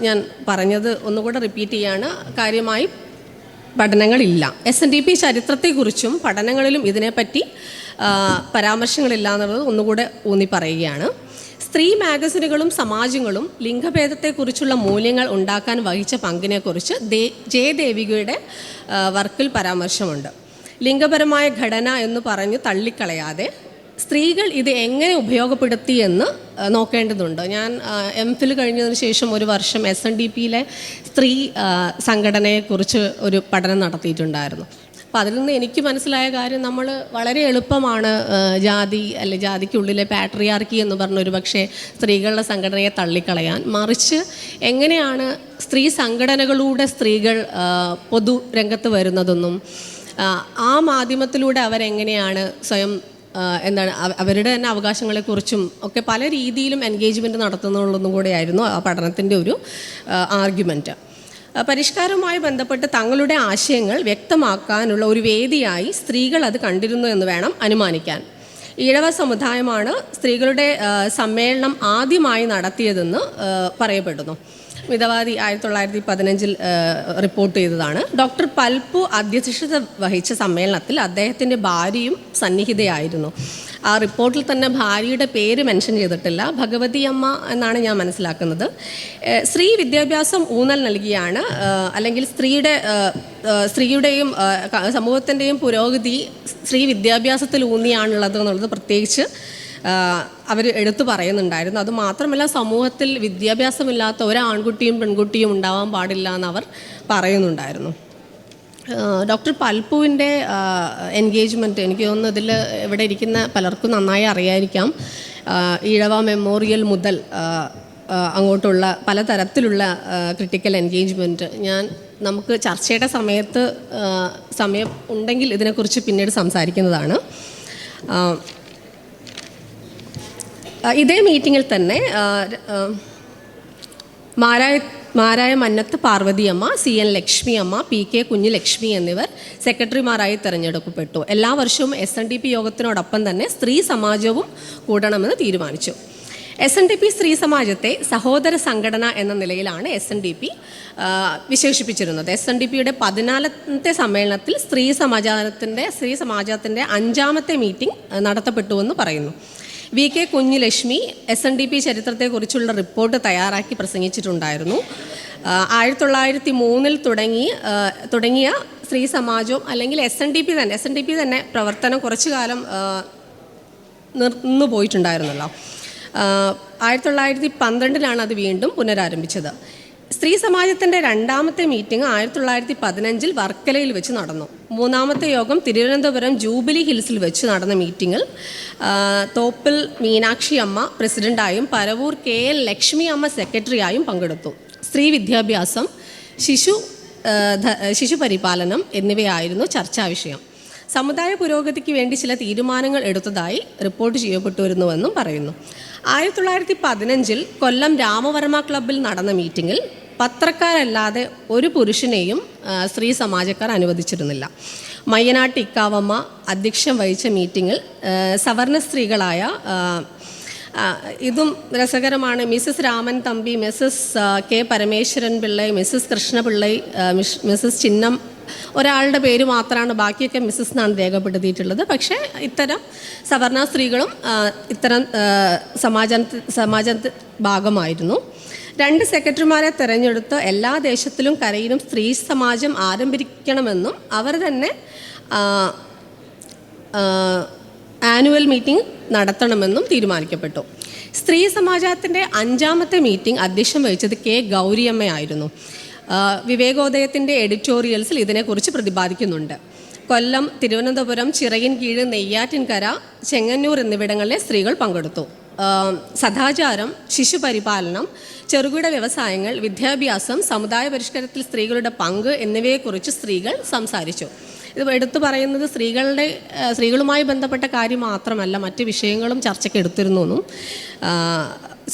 ഞാൻ പറഞ്ഞത് ഒന്നുകൂടെ റിപ്പീറ്റ് ചെയ്യാണ്. കാര്യമായി പഠനങ്ങളില്ല. എസ് എൻ ഡി പി ചരിത്രത്തെക്കുറിച്ചും പഠനങ്ങളിലും ഇതിനെപ്പറ്റി പരാമർശങ്ങളില്ല എന്നുള്ളത് ഒന്നുകൂടെ ഊന്നി പറയുകയാണ്. സ്ത്രീ മാഗസിനുകളും സമാജങ്ങളും ലിംഗഭേദത്തെക്കുറിച്ചുള്ള മൂല്യങ്ങൾ ഉണ്ടാക്കാൻ വഹിച്ച പങ്കിനെക്കുറിച്ച് ദേ ജയദേവികയുടെ ദേവികയുടെ വർക്കിൽ പരാമർശമുണ്ട്. ലിംഗപരമായ ഘടന എന്ന് പറഞ്ഞ് തള്ളിക്കളയാതെ സ്ത്രീകൾ ഇത് എങ്ങനെ ഉപയോഗപ്പെടുത്തി എന്ന് നോക്കേണ്ടതുണ്ട്. ഞാൻ എം ഫിൽ കഴിഞ്ഞതിന് ശേഷം ഒരു വർഷം എസ് എൻ ഡി പിയിലെ സ്ത്രീ സംഘടനയെക്കുറിച്ച് ഒരു പഠനം നടത്തിയിട്ടുണ്ടായിരുന്നു. അപ്പോൾ അതിൽ നിന്ന് എനിക്ക് മനസ്സിലായ കാര്യം നമ്മൾ വളരെ എളുപ്പമാണ് ജാതി അല്ലെ ജാതിക്കുള്ളിലെ പാട്രിയാർക്കി എന്ന് പറഞ്ഞ ഒരു പക്ഷേ സ്ത്രീകളുടെ സംഘടനയെ തള്ളിക്കളയാൻ മറിച്ച് എങ്ങനെയാണ് സ്ത്രീ സംഘടനകളുടെ സ്ത്രീകൾ പൊതു രംഗത്ത് വരുന്നതെന്നും ആ, മാധ്യമത്തിലൂടെ അവരെങ്ങനെയാണ് സ്വയം എന്താണ് അവരുടെ തന്നെ അവകാശങ്ങളെക്കുറിച്ചും ഒക്കെ പല രീതിയിലും എൻഗേജ്മെന്റ് നടത്തുന്നുള്ളതും കൂടെയായിരുന്നു ആ പഠനത്തിന്റെ ഒരു ആർഗ്യുമെന്റ് പരിഷ്കാരവുമായി ബന്ധപ്പെട്ട് തങ്ങളുടെ ആശയങ്ങൾ വ്യക്തമാക്കാനുള്ള ഒരു വേദിയായി സ്ത്രീകൾ അത് കണ്ടിരുന്നു എന്ന് വേണം അനുമാനിക്കാൻ. ഈഴവ സമുദായമാണ് സ്ത്രീകളുടെ സമ്മേളനം ആദ്യമായി നടത്തിയതെന്ന് പറയപ്പെടുന്നു. മിതവാദി ആയിരത്തി തൊള്ളായിരത്തി പതിനഞ്ചിൽ റിപ്പോർട്ട് ചെയ്തതാണ്. ഡോക്ടർ പൽപ്പു അധ്യക്ഷത വഹിച്ച സമ്മേളനത്തിൽ അദ്ദേഹത്തിന്റെ ഭാര്യയും സന്നിഹിതയായിരുന്നു. ആ റിപ്പോർട്ടിൽ തന്നെ ഭാര്യയുടെ പേര് മെൻഷൻ ചെയ്തിട്ടില്ല. ഭഗവതി അമ്മ എന്നാണ് ഞാൻ മനസ്സിലാക്കുന്നത്. സ്ത്രീ വിദ്യാഭ്യാസം ഊന്നൽ നൽകിയാണ്. അല്ലെങ്കിൽ സ്ത്രീയുടെ സ്ത്രീയുടെയും സമൂഹത്തിന്റെയും പുരോഗതി സ്ത്രീ വിദ്യാഭ്യാസത്തിൽ ഊന്നിയാണുള്ളത് എന്നുള്ളത് പ്രത്യേകിച്ച് അവർ എടുത്തു പറയുന്നുണ്ടായിരുന്നു. അത് മാത്രമല്ല സമൂഹത്തിൽ വിദ്യാഭ്യാസമില്ലാത്ത ഒരാൺകുട്ടിയും പെൺകുട്ടിയും ഉണ്ടാവാൻ പാടില്ല എന്നവർ പറയുന്നുണ്ടായിരുന്നു. ഡോക്ടർ പൽപ്പുവിന്റെ എൻഗേജ്മെന്റ് എനിക്ക് തോന്നുന്നു ഇതിൽ ഇവിടെ ഇരിക്കുന്ന പലർക്കും നന്നായി അറിയായിരിക്കാം. ഈഴവ മെമ്മോറിയൽ മുതൽ അങ്ങോട്ടുള്ള പലതരത്തിലുള്ള ക്രിട്ടിക്കൽ എൻഗേജ്മെന്റ്. ഞാൻ നമുക്ക് ചർച്ചയുടെ സമയത്ത് സമയം ഉണ്ടെങ്കിൽ ഇതിനെക്കുറിച്ച് പിന്നീട് സംസാരിക്കുന്നതാണ്. ഇതേ മീറ്റിങ്ങിൽ തന്നെ മാരായ മാരായ Mannath Parvathiyamma C N Lakshmi Amma P K കുഞ്ഞു ലക്ഷ്മി എന്നിവർ സെക്രട്ടറിമാരായി തെരഞ്ഞെടുക്കപ്പെട്ടു. എല്ലാ വർഷവും എസ് എൻ ഡി പി യോഗത്തിനോടൊപ്പം തന്നെ സ്ത്രീ സമാജവും കൂടണമെന്ന് തീരുമാനിച്ചു. എസ് എൻ ഡി പി സ്ത്രീ സമാജത്തെ സഹോദര സംഘടന എന്ന നിലയിലാണ് എസ് എൻ ഡി പി വിശേഷിപ്പിച്ചിരുന്നത്. എസ് എൻ ഡി പിയുടെ പതിനാലത്തെ സമ്മേളനത്തിൽ സ്ത്രീ സമാജത്തിന്റെ സ്ത്രീ സമാജത്തിന്റെ അഞ്ചാമത്തെ മീറ്റിംഗ് നടത്തപ്പെട്ടുവെന്ന് പറയുന്നു. V K Kunjulakshmi S N D P ചരിത്രത്തെക്കുറിച്ചുള്ള റിപ്പോർട്ട് തയ്യാറാക്കി പ്രസംഗിച്ചിട്ടുണ്ടായിരുന്നു. ആയിരത്തി തൊള്ളായിരത്തി മൂന്നിൽ തുടങ്ങി തുടങ്ങിയ സ്ത്രീ സമാജവും അല്ലെങ്കിൽ എസ് എൻ ഡി പി തന്നെ എസ് എൻ ഡി പി തന്നെ പ്രവർത്തനം കുറച്ചു കാലം നിന്നു പോയിട്ടുണ്ടായിരുന്നല്ലോ. ആയിരത്തി തൊള്ളായിരത്തി പന്ത്രണ്ടിലാണ് അത് വീണ്ടും പുനരാരംഭിച്ചത്. സ്ത്രീ സമാജത്തിന്റെ രണ്ടാമത്തെ മീറ്റിംഗ് ആയിരത്തി തൊള്ളായിരത്തി പതിനഞ്ചിൽ വർക്കലയിൽ വെച്ച് നടന്നു. മൂന്നാമത്തെ യോഗം തിരുവനന്തപുരം ജൂബിലി ഹിൽസിൽ വെച്ച് നടന്ന മീറ്റിങ്ങിൽ തോപ്പിൽ മീനാക്ഷി അമ്മ പ്രസിഡന്റായും പരവൂർ കെ എൽ ലക്ഷ്മി അമ്മ സെക്രട്ടറിയായും പങ്കെടുത്തു. സ്ത്രീ വിദ്യാഭ്യാസം ശിശു ശിശുപരിപാലനം ശിശു പരിപാലനം എന്നിവയായിരുന്നു ചർച്ചാ വിഷയം. സമുദായ പുരോഗതിക്ക് വേണ്ടി ചില തീരുമാനങ്ങൾ എടുത്തതായി റിപ്പോർട്ട് ചെയ്യപ്പെട്ടുവരുന്നുവെന്നും പറയുന്നു. ആയിരത്തി തൊള്ളായിരത്തി പതിനഞ്ചിൽ കൊല്ലം രാമവർമ്മ ക്ലബിൽ നടന്ന മീറ്റിങ്ങിൽ പത്രക്കാരല്ലാതെ ഒരു പുരുഷനെയും സ്ത്രീ സമാജക്കാർ അനുവദിച്ചിരുന്നില്ല. മയ്യനാട്ട് ഇക്കാവമ്മ അധ്യക്ഷം വഹിച്ച മീറ്റിങ്ങിൽ സവർണ സ്ത്രീകളായ ഇതും രസകരമാണ്. Mrs Raman Thampi Mrs K Parameswaran Pillai Mrs Krishnapillai Mrs Chinnam ഒരാളുടെ പേര് മാത്രമാണ് ബാക്കിയൊക്കെ മിസ്സസ് എന്നാണ് രേഖപ്പെടുത്തിയിട്ടുള്ളത്. പക്ഷേ ഇത്തരം സവർണ സ്ത്രീകളും ഇത്തരം സമാജ സമാജ ഭാഗമായിരുന്നു. രണ്ട് സെക്രട്ടറിമാരെ തെരഞ്ഞെടുത്ത് എല്ലാ ദേശത്തിലും കരയിലും സ്ത്രീ സമാജം ആരംഭിക്കണമെന്നും അവർ തന്നെ ആനുവൽ മീറ്റിംഗ് നടത്തണമെന്നും തീരുമാനിക്കപ്പെട്ടു. സ്ത്രീ സമാജത്തിന്റെ അഞ്ചാമത്തെ മീറ്റിംഗ് അധ്യക്ഷം വഹിച്ചത് കെ ഗൗരിയമ്മയായിരുന്നു. വിവേകോദയത്തിന്റെ എഡിറ്റോറിയൽസിൽ ഇതിനെക്കുറിച്ച് പ്രതിപാദിക്കുന്നുണ്ട്. കൊല്ലം തിരുവനന്തപുരം ചിറയിൻകീഴ് നെയ്യാറ്റിൻകര ചെങ്ങന്നൂർ എന്നിവിടങ്ങളിലെ സ്ത്രീകൾ പങ്കെടുത്തു. സദാചാരം ശിശുപരിപാലനം ചെറുകിട വ്യവസായങ്ങൾ വിദ്യാഭ്യാസം സമുദായ പരിഷ്കരണത്തിൽ സ്ത്രീകളുടെ പങ്ക് എന്നിവയെക്കുറിച്ച് സ്ത്രീകൾ സംസാരിച്ചു. ഇത് എടുത്തു പറയുന്നത് സ്ത്രീകളുടെ സ്ത്രീകളുമായി ബന്ധപ്പെട്ട കാര്യം മാത്രമല്ല മറ്റ് വിഷയങ്ങളും ചർച്ചയ്ക്ക് എടുത്തിരുന്നു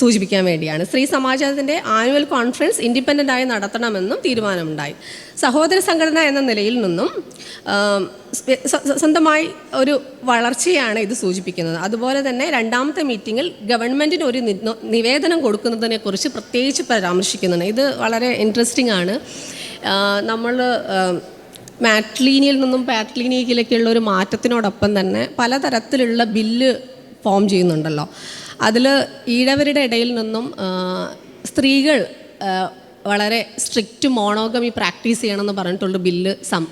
സൂചിപ്പിക്കാൻ വേണ്ടിയാണ്. സ്ത്രീ സമാജത്തിന്റെ ആനുവൽ കോൺഫറൻസ് ഇൻഡിപെൻഡന്റ് ആയി നടത്തണമെന്നും തീരുമാനമുണ്ടായി. സഹോദര സംഘടന എന്ന നിലയിൽ നിന്നും സ്വന്തമായി ഒരു വളർച്ചയാണ് ഇത് സൂചിപ്പിക്കുന്നത്. അതുപോലെ തന്നെ രണ്ടാമത്തെ മീറ്റിങ്ങിൽ ഗവൺമെന്റിന് ഒരു നിവേദനം നിവേദനം കൊടുക്കുന്നതിനെക്കുറിച്ച് പ്രത്യേകിച്ച് പരാമർശിക്കുന്നുണ്ട്. ഇത് വളരെ ഇൻട്രസ്റ്റിംഗ് ആണ്. നമ്മൾ മാറ്റ്ലീനിയിൽ നിന്നും പാറ്റ്ലീനിയിലേക്കുള്ള ഒരു മാറ്റത്തിനോടൊപ്പം തന്നെ പലതരത്തിലുള്ള ബില്ല് ഫോം ചെയ്യുന്നുണ്ടല്ലോ. അതിൽ ഈഴവരുടെ ഇടയിൽ നിന്നും സ്ത്രീകൾ വളരെ സ്ട്രിക്റ്റ് മോണോഗമി പ്രാക്ടീസ് ചെയ്യണമെന്ന് പറഞ്ഞിട്ടുള്ള ബില്ല് സം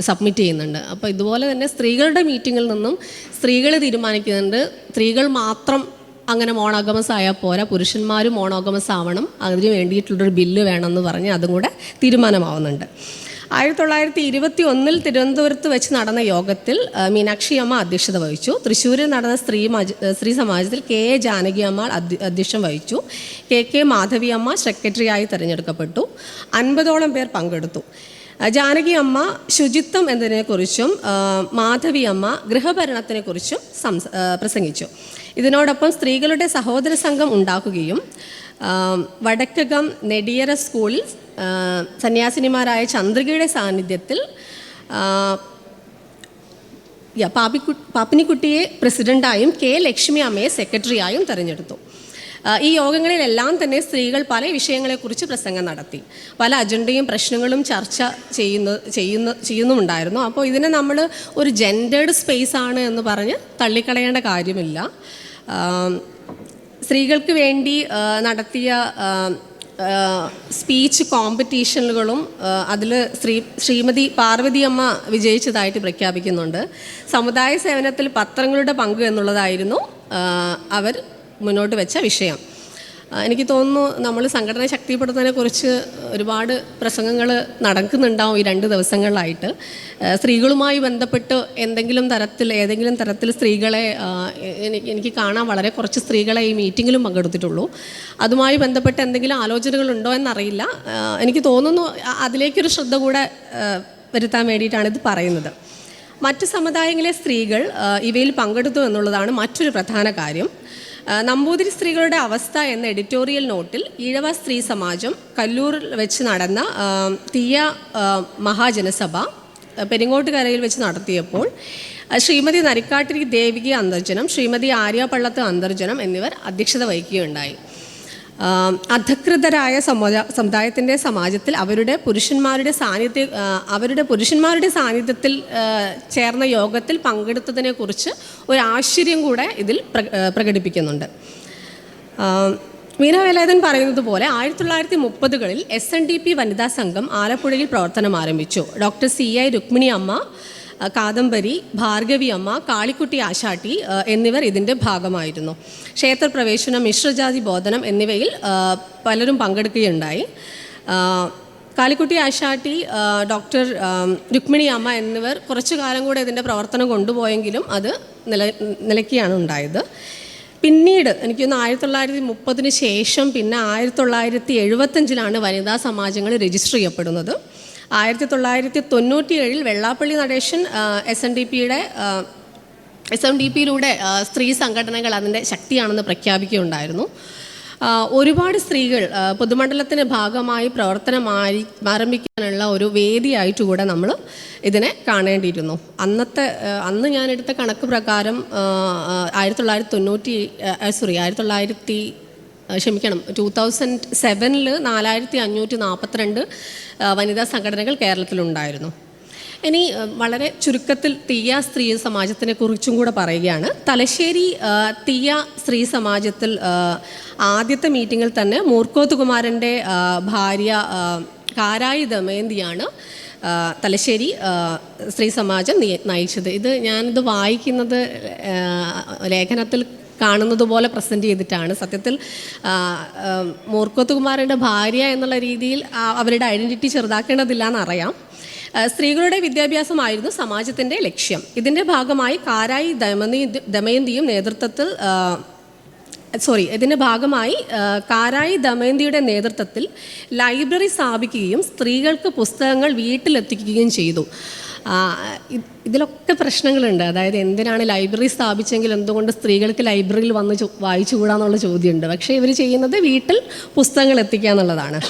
സബ്മിറ്റ് ചെയ്യുന്നുണ്ട്. അപ്പോൾ ഇതുപോലെ തന്നെ സ്ത്രീകളുടെ മീറ്റിങ്ങിൽ നിന്നും സ്ത്രീകൾ തീരുമാനിക്കുന്നുണ്ട്. സ്ത്രീകൾ മാത്രം അങ്ങനെ മോണോഗമസ് ആയാൽ പോരാ പുരുഷന്മാരും മോണോഗമസ് ആവണം. അതിന് വേണ്ടിയിട്ടുള്ളൊരു ബില്ല് വേണമെന്ന് പറഞ്ഞ് അതും കൂടെ തീരുമാനമാവുന്നുണ്ട്. ആയിരത്തി തൊള്ളായിരത്തി ഇരുപത്തി ഒന്നിൽ തിരുവനന്തപുരത്ത് വെച്ച് നടന്ന യോഗത്തിൽ മീനാക്ഷി അമ്മ അധ്യക്ഷത വഹിച്ചു. തൃശ്ശൂരിൽ നടന്ന സ്ത്രീ സ്ത്രീ സമാജത്തിൽ കെ എ ജാനകി അമ്മ അധ്യ- അധ്യക്ഷം വഹിച്ചു. കെ കെ മാധവി അമ്മ സെക്രട്ടറിയായി തിരഞ്ഞെടുക്കപ്പെട്ടു. അൻപതോളം പേർ പങ്കെടുത്തു. ജാനകി അമ്മ ശുചിത്വം എന്നതിനെക്കുറിച്ചും മാധവി അമ്മ ഗൃഹഭരണത്തിനെക്കുറിച്ചും സംസ പ്രസംഗിച്ചു. ഇതിനോടൊപ്പം സ്ത്രീകളുടെ സഹോദര സംഘം ഉണ്ടാക്കുകയും വടക്കകം നെടിയറ സ്കൂളിൽ സന്യാസിനിമാരായ ചന്ദ്രികയുടെ സാന്നിധ്യത്തിൽ പാപ്പിക്കു പാപ്പിനിക്കുട്ടിയെ പ്രസിഡന്റായും കെ ലക്ഷ്മി അമ്മയെ സെക്രട്ടറിയായും തെരഞ്ഞെടുത്തു. ഈ യോഗങ്ങളിലെല്ലാം തന്നെ സ്ത്രീകൾ പല വിഷയങ്ങളെക്കുറിച്ച് പ്രസംഗം നടത്തി. പല അജണ്ടയും പ്രശ്നങ്ങളും ചർച്ച ചെയ്യുന്ന ചെയ്യുന്ന ചെയ്യുന്നുമുണ്ടായിരുന്നു. അപ്പോൾ ഇതിനെ നമ്മൾ ഒരു ജെൻഡേഡ് സ്പേസ് ആണ് എന്ന് പറഞ്ഞ് തള്ളിക്കളയേണ്ട കാര്യമില്ല. സ്ത്രീകൾക്ക് വേണ്ടി നടത്തിയ സ്പീച്ച് കോമ്പറ്റീഷനുകളും അതിൽ ശ്രീ ശ്രീമതി പാർവതി അമ്മ വിജയിച്ചതായിട്ട് പ്രഖ്യാപിക്കുന്നുണ്ട്. സമുദായ സേവനത്തിൽ പത്രങ്ങളുടെ പങ്ക് എന്നുള്ളതായിരുന്നു അവർ മുന്നോട്ട് വെച്ച വിഷയം. എനിക്ക് തോന്നുന്നു നമ്മൾ സംഘടന ശക്തിപ്പെടുത്തുന്നതിനെക്കുറിച്ച് ഒരുപാട് പ്രസംഗങ്ങൾ നടക്കുന്നുണ്ടാവും ഈ രണ്ട് ദിവസങ്ങളിലായിട്ട് സ്ത്രീകളുമായി ബന്ധപ്പെട്ട് എന്തെങ്കിലും തരത്തിൽ ഏതെങ്കിലും തരത്തിൽ സ്ത്രീകളെ എനിക്ക് എനിക്ക് കാണാൻ വളരെ കുറച്ച് സ്ത്രീകളെ ഈ മീറ്റിങ്ങിലും പങ്കെടുത്തിട്ടുള്ളൂ. അതുമായി ബന്ധപ്പെട്ട് എന്തെങ്കിലും ആലോചനകളുണ്ടോ എന്നറിയില്ല. എനിക്ക് തോന്നുന്നു അതിലേക്കൊരു ശ്രദ്ധ കൂടെ വരുത്താൻ വേണ്ടിയിട്ടാണ് ഇത് പറയുന്നത്. മറ്റ് സമുദായങ്ങളിലെ സ്ത്രീകൾ ഇവയിൽ പങ്കെടുത്തു എന്നുള്ളതാണ് മറ്റൊരു പ്രധാന കാര്യം. നമ്പൂതിരി സ്ത്രീകളുടെ അവസ്ഥ എന്ന എഡിറ്റോറിയൽ നോട്ടിൽ ഈഴവ സ്ത്രീ സമാജം കല്ലൂരിൽ വെച്ച് നടന്ന തീയ മഹാജനസഭ പെരിങ്ങോട്ടുകരയിൽ വെച്ച് നടത്തിയപ്പോൾ ശ്രീമതി നരിക്കാട്ടിരി ദേവികി അന്തർജനം ശ്രീമതി ആര്യ പള്ളത്ത് അന്തർജനം എന്നിവർ അധ്യക്ഷത വഹിക്കുകയുണ്ടായി. അധകൃതരായ സമൂഹ സമുദായത്തിന്റെ സമാജത്തിൽ അവരുടെ പുരുഷന്മാരുടെ സാന്നിധ്യ അവരുടെ പുരുഷന്മാരുടെ സാന്നിധ്യത്തിൽ ചേർന്ന യോഗത്തിൽ പങ്കെടുത്തതിനെക്കുറിച്ച് ഒരു ആശ്ചര്യം കൂടെ ഇതിൽ പ്രകടിപ്പിക്കുന്നുണ്ട്. മീനവേലേതൻ പറയുന്നത് പോലെ ആയിരത്തി തൊള്ളായിരത്തി മുപ്പതുകളിൽ എസ് എൻ ഡി പി വനിതാ സംഘം ആലപ്പുഴയിൽ പ്രവർത്തനം ആരംഭിച്ചു. ഡോക്ടർ സി ഐ രുക്മിണി അമ്മ കാദംബരി ഭാർഗവി അമ്മ കാളിക്കുട്ടി ആശാട്ടി എന്നിവർ ഇതിന്റെ ഭാഗമായിരുന്നു. ക്ഷേത്രപ്രവേശനം മിശ്രജാതി ബോധനം എന്നിവയിൽ പലരും പങ്കെടുക്കുകയുണ്ടായി. കാലിക്കുട്ടി ആശാട്ടി ഡോക്ടർ രുക്മിണി അമ്മ എന്നിവർ കുറച്ചു കാലം കൂടെ ഇതിന്റെ പ്രവർത്തനം കൊണ്ടുപോയെങ്കിലും അത് നില നിലയ്ക്കുകയാണ് ഉണ്ടായത്. പിന്നീട് എനിക്കൊന്ന് ആയിരത്തി തൊള്ളായിരത്തി മുപ്പതിന് ശേഷം പിന്നെ ആയിരത്തി തൊള്ളായിരത്തി എഴുപത്തഞ്ചിലാണ് വനിതാ സമാജങ്ങൾ രജിസ്റ്റർ ചെയ്യപ്പെടുന്നത്. ആയിരത്തി തൊള്ളായിരത്തി തൊണ്ണൂറ്റി ഏഴിൽ Vellappally Natesan S N D പിയുടെ എസ് എം ഡി പിയിലൂടെ സ്ത്രീ സംഘടനകൾ അതിന്റെ ശക്തിയാണെന്ന് പ്രഖ്യാപിക്കുകയുണ്ടായിരുന്നു. ഒരുപാട് സ്ത്രീകൾ പൊതുമണ്ഡലത്തിന് ഭാഗമായി പ്രവർത്തനമായി ആരി ആരംഭിക്കാനുള്ള ഒരു വേദിയായിട്ട് കൂടെ നമ്മൾ ഇതിനെ കാണേണ്ടിയിരുന്നു. അന്നത്തെ അന്ന് ഞാനെടുത്ത കണക്ക് പ്രകാരം ആയിരത്തി തൊള്ളായിരത്തി തൊണ്ണൂറ്റി സോറി ആയിരത്തി തൊള്ളായിരത്തി ക്ഷമിക്കണം. ടു തൗസൻഡ് സെവനിൽ നാലായിരത്തി അഞ്ഞൂറ്റി നാൽപ്പത്തിരണ്ട് വനിതാ സംഘടനകൾ കേരളത്തിലുണ്ടായിരുന്നു. ഇനി വളരെ ചുരുക്കത്തിൽ തീയ സ്ത്രീ സമാജത്തിനെ കുറിച്ചും കൂടെ പറയുകയാണ്. തലശ്ശേരി തീയ സ്ത്രീ സമാജത്തിൽ ആദ്യത്തെ മീറ്റിങ്ങിൽ തന്നെ മൂർക്കോത്ത് കുമാരന്റെ ഭാര്യ കാരായ ദമയന്തിയാണ് തലശ്ശേരി സ്ത്രീ സമാജം നയിച്ചത്. ഇത് ഞാനിത് വായിക്കുന്നത് ലേഖനത്തിൽ കാണുന്നത് പോലെ പ്രസന്റ് ചെയ്തിട്ടാണ്. സത്യത്തിൽ മൂർക്കോത്ത് കുമാറിന്റെ ഭാര്യ എന്നുള്ള രീതിയിൽ അവരുടെ ഐഡന്റിറ്റി ചെറുതാക്കേണ്ടതില്ല എന്നറിയാം സ്ത്രീകളുടെ വിദ്യാഭ്യാസമായിരുന്നു സമാജത്തിന്റെ ലക്ഷ്യം. ഇതിന്റെ ഭാഗമായി കാരായി ദമനി ദമയന്തിയും നേതൃത്വത്തിൽ സോറി ഇതിന്റെ ഭാഗമായി കാരായി ദമയന്തിയുടെ നേതൃത്വത്തിൽ ലൈബ്രറി സ്ഥാപിക്കുകയും സ്ത്രീകൾക്ക് പുസ്തകങ്ങൾ വീട്ടിലെത്തിക്കുകയും ചെയ്തു. ഇതിലൊക്കെ പ്രശ്നങ്ങളുണ്ട്. അതായത് എന്തിനാണ് ലൈബ്രറി സ്ഥാപിച്ചെങ്കിൽ എന്തുകൊണ്ട് സ്ത്രീകൾക്ക് ലൈബ്രറിയിൽ വന്ന് വായിച്ചു വായിച്ചുകൂടാന്നുള്ള ചോദ്യമുണ്ട്. പക്ഷേ ഇവർ ചെയ്യുന്നത് വീട്ടിൽ പുസ്തകങ്ങൾ എത്തിക്കുക എന്നുള്ളതാണ്.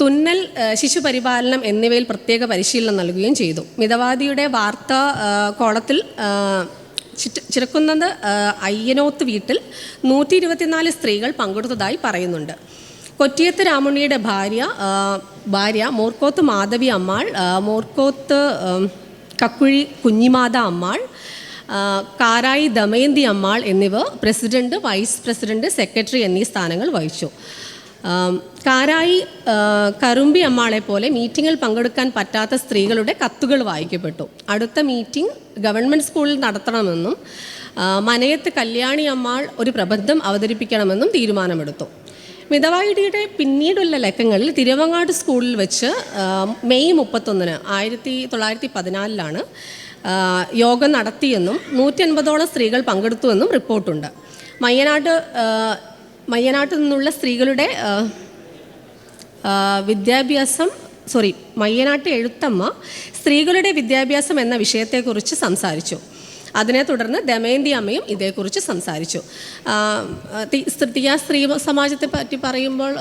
തുന്നൽ ശിശുപരിപാലനം എന്നിവയിൽ പ്രത്യേക പരിശീലനം നൽകുകയും ചെയ്തു. മിതവാദിയുടെ വാർത്താ കോളത്തിൽ ചിറക്കുന്നത് അയ്യനോത്ത് വീട്ടിൽ നൂറ്റി ഇരുപത്തിനാല് സ്ത്രീകൾ പങ്കെടുത്തതായി പറയുന്നുണ്ട്. കൊറ്റിയത്ത് രാമുണ്ണിയുടെ ഭാര്യ ഭാര്യ മോർക്കോത്ത് മാധവി അമ്മാൾ മോർക്കോത്ത് കക്കുഴി കുഞ്ഞിമാത അമ്മാൾ കാരായി ദമയന്തി അമ്മാൾ എന്നിവർ പ്രസിഡന്റ് വൈസ് പ്രസിഡന്റ് സെക്രട്ടറി എന്നീ സ്ഥാനങ്ങൾ വഹിച്ചു. കാരായി കറുമ്പി അമ്മാളെ പോലെ മീറ്റിങ്ങിൽ പങ്കെടുക്കാൻ പറ്റാത്ത സ്ത്രീകളുടെ കത്തുകൾ വായിക്കപ്പെട്ടു. അടുത്ത മീറ്റിംഗ് ഗവൺമെന്റ് സ്കൂളിൽ നടത്തണമെന്നും മനയത്ത് കല്യാണി അമ്മാൾ ഒരു പ്രബന്ധം അവതരിപ്പിക്കണമെന്നും തീരുമാനമെടുത്തു. മിതവായിടിയുടെ പിന്നീടുള്ള ലക്കങ്ങളിൽ തിരുവങ്ങാട് സ്കൂളിൽ വെച്ച് മെയ് മുപ്പത്തൊന്നിന് ആയിരത്തി തൊള്ളായിരത്തി പതിനാലിലാണ് യോഗം നടത്തിയെന്നും നൂറ്റി അൻപതോളം സ്ത്രീകൾ പങ്കെടുത്തുവെന്നും റിപ്പോർട്ടുണ്ട്. മയ്യനാട് മയ്യനാട്ടിൽ നിന്നുള്ള സ്ത്രീകളുടെ വിദ്യാഭ്യാസം സോറി മയ്യനാട്ട് എഴുത്തമ്മ സ്ത്രീകളുടെ വിദ്യാഭ്യാസം എന്ന വിഷയത്തെക്കുറിച്ച് സംസാരിച്ചു. അതിനെ തുടർന്ന് ദമയന്തി അമ്മയും ഇതേക്കുറിച്ച് സംസാരിച്ചു. സ്ത്രീ സ്ത്രീയ സ്ത്രീ സമാജത്തെ പറ്റി പറയുമ്പോൾ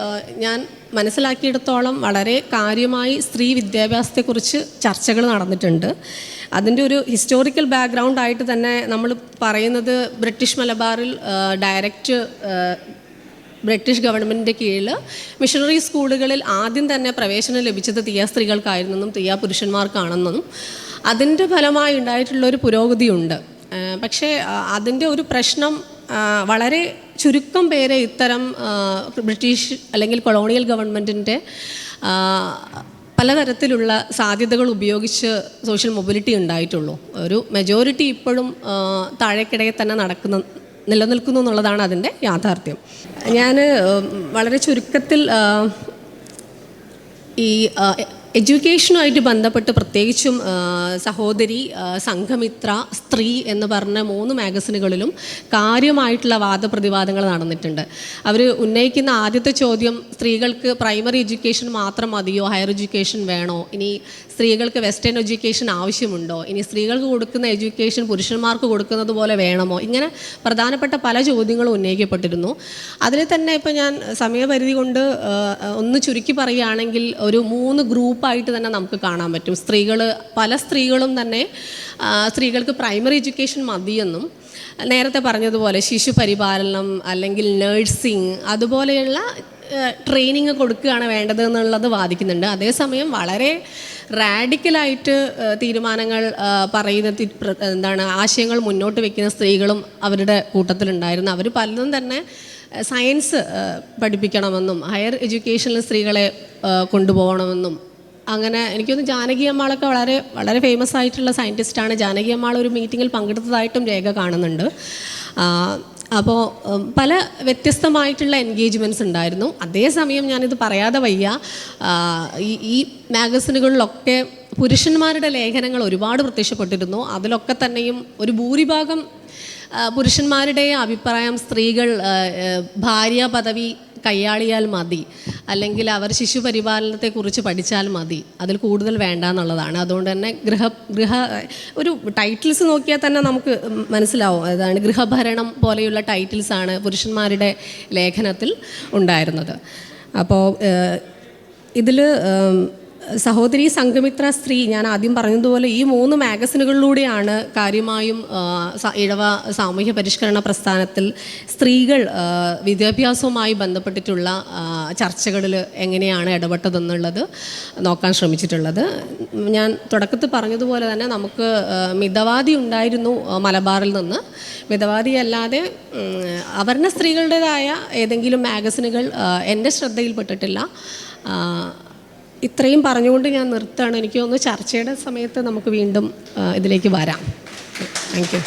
ഞാൻ മനസ്സിലാക്കിയിടത്തോളം വളരെ കാര്യമായി സ്ത്രീ വിദ്യാഭ്യാസത്തെക്കുറിച്ച് ചർച്ചകൾ നടന്നിട്ടുണ്ട്. അതിന്റെ ഒരു ഹിസ്റ്റോറിക്കൽ ബാക്ക്ഗ്രൗണ്ട് ആയിട്ട് തന്നെ നമ്മൾ പറയുന്നത് ബ്രിട്ടീഷ് മലബാറിൽ ഡയറക്റ്റ് ബ്രിട്ടീഷ് ഗവൺമെന്റിന്റെ കീഴിൽ മിഷണറി സ്കൂളുകളിൽ ആദ്യം തന്നെ പ്രവേശനം ലഭിച്ചത് തീയ സ്ത്രീകൾക്കായിരുന്നെന്നും തീയ പുരുഷന്മാർക്കാണെന്നും അതിന്റെ ഫലമായി ഉണ്ടായിട്ടുള്ള ഒരു പുരോഗതിയുണ്ട് പക്ഷേ അതിന്റെ ഒരു പ്രശ്നം വളരെ ചുരുക്കം പേരെ ഇത്തരം ബ്രിട്ടീഷ് അല്ലെങ്കിൽ കൊളോണിയൽ ഗവൺമെന്റിന്റെ പലതരത്തിലുള്ള സാധ്യതകൾ ഉപയോഗിച്ച് സോഷ്യൽ മൊബിലിറ്റി ഉണ്ടായിട്ടുള്ളൂ. ഒരു മെജോറിറ്റി ഇപ്പോഴും താഴേക്കിടയിൽ തന്നെ നടക്കുന്ന നിലനിൽക്കുന്നു എന്നുള്ളതാണ് അതിന്റെ യാഥാർത്ഥ്യം. ഞാൻ വളരെ ചുരുക്കത്തിൽ ഈ എഡ്യൂക്കേഷനുമായിട്ട് ബന്ധപ്പെട്ട് പ്രത്യേകിച്ചും സഹോദരി സംഘമിത്ര സ്ത്രീ എന്ന് പറഞ്ഞ മൂന്ന് മാഗസിനുകളിലും കാര്യമായിട്ടുള്ള വാദപ്രതിവാദങ്ങൾ നടന്നിട്ടുണ്ട്. അവർ ഉന്നയിക്കുന്ന ആദ്യത്തെ ചോദ്യം സ്ത്രീകൾക്ക് പ്രൈമറി എഡ്യൂക്കേഷൻ മാത്രം മതിയോ? ഹയർ എഡ്യൂക്കേഷൻ വേണോ? ഇനി സ്ത്രീകൾക്ക് വെസ്റ്റേൺ എഡ്യൂക്കേഷൻ ആവശ്യമുണ്ടോ? ഇനി സ്ത്രീകൾക്ക് കൊടുക്കുന്ന എഡ്യൂക്കേഷൻ പുരുഷന്മാർക്ക് കൊടുക്കുന്നത് പോലെ വേണമോ? ഇങ്ങനെ പ്രധാനപ്പെട്ട പല ചോദ്യങ്ങളും ഉന്നയിക്കപ്പെട്ടിരുന്നു. അതിൽ തന്നെ ഇപ്പോൾ ഞാൻ സമയപരിധി കൊണ്ട് ഒന്ന് ചുരുക്കി പറയുകയാണെങ്കിൽ ഒരു മൂന്ന് ഗ്രൂപ്പായിട്ട് തന്നെ നമുക്ക് കാണാൻ പറ്റും. സ്ത്രീകൾ പല സ്ത്രീകളും തന്നെ സ്ത്രീകൾക്ക് പ്രൈമറി എഡ്യൂക്കേഷൻ മതിയെന്നും നേരത്തെ പറഞ്ഞതുപോലെ ശിശു പരിപാലനം അല്ലെങ്കിൽ നേഴ്സിംഗ് അതുപോലെയുള്ള ട്രെയിനിങ് കൊടുക്കുകയാണ് വേണ്ടത് എന്നുള്ളത് വാദിക്കുന്നുണ്ട്. അതേസമയം വളരെ റാഡിക്കലായിട്ട് തീരുമാനങ്ങൾ പറയുന്ന എന്താണ് ആശയങ്ങൾ മുന്നോട്ട് വെക്കുന്ന സ്ത്രീകളും അവരുടെ കൂട്ടത്തിലുണ്ടായിരുന്നു. അവർ പലതും തന്നെ സയൻസ് പഠിപ്പിക്കണമെന്നും ഹയർ എഡ്യൂക്കേഷനിൽ സ്ത്രീകളെ കൊണ്ടുപോകണമെന്നും. അങ്ങനെ എനിക്കൊന്ന് ജാനകി അമ്മാളൊക്കെ വളരെ വളരെ ഫേമസ് ആയിട്ടുള്ള സയന്റിസ്റ്റാണ് ജാനകി അമ്മാൾ ഒരു മീറ്റിങ്ങിൽ പങ്കെടുത്തതായിട്ടും രേഖ കാണുന്നുണ്ട്. അപ്പോൾ പല വ്യത്യസ്തമായിട്ടുള്ള എൻഗേജ്മെന്റ്സ് ഉണ്ടായിരുന്നു. അതേസമയം ഞാനിത് പറയാതെ വയ്യ. ഈ ഈ മാഗസിനുകളിലൊക്കെ പുരുഷന്മാരുടെ ലേഖനങ്ങൾ ഒരുപാട് പ്രത്യക്ഷപ്പെട്ടിരുന്നു. അതിലൊക്കെ തന്നെയും ഒരു ഭൂരിഭാഗം പുരുഷന്മാരുടെ അഭിപ്രായം സ്ത്രീകൾ ഭാര്യ പദവി കൈയാളിയാൽ മതി. അല്ലെങ്കിൽ അവർ ശിശു പരിപാലനത്തെക്കുറിച്ച് പഠിച്ചാൽ മതി. അതിൽ കൂടുതൽ വേണ്ട എന്നുള്ളതാണ് അതുകൊണ്ട് തന്നെ ഗൃഹ ഗൃഹ ഒരു ടൈറ്റിൽസ് നോക്കിയാൽ തന്നെ നമുക്ക് മനസ്സിലാവും. അതാണ് ഗൃഹഭരണം പോലെയുള്ള ടൈറ്റിൽസാണ് പുരുഷന്മാരുടെ ലേഖനത്തിൽ ഉണ്ടായിരുന്നത്. അപ്പോൾ ഇതിൽ സഹോദരി സംഘമിത്ര സ്ത്രീ ഞാൻ ആദ്യം പറഞ്ഞതുപോലെ ഈ മൂന്ന് മാഗസിനുകളിലൂടെയാണ് കാര്യമായും ഇഴവ സാമൂഹ്യ പരിഷ്കരണ പ്രസ്ഥാനത്തിൽ സ്ത്രീകൾ വിദ്യാഭ്യാസവുമായി ബന്ധപ്പെട്ടിട്ടുള്ള ചർച്ചകളിൽ എങ്ങനെയാണ് ഇടപെട്ടതെന്നുള്ളത് നോക്കാൻ ശ്രമിച്ചിട്ടുള്ളത്. ഞാൻ തുടക്കത്തിൽ പറഞ്ഞതുപോലെ തന്നെ നമുക്ക് മിതവാദി ഉണ്ടായിരുന്നു മലബാറിൽ നിന്ന്. മിതവാദി അല്ലാതെ അവർണ സ്ത്രീകളുടേതായ ഏതെങ്കിലും മാഗസിനുകൾ എന്റെ ശ്രദ്ധയിൽപ്പെട്ടിട്ടില്ല. ഇത്രയും പറഞ്ഞുകൊണ്ട് ഞാൻ നിർത്തുകയാണ്. എനിക്ക് തോന്നുന്നു ചർച്ചയുടെ സമയത്ത് നമുക്ക് വീണ്ടും ഇതിലേക്ക് വരാം. Thank you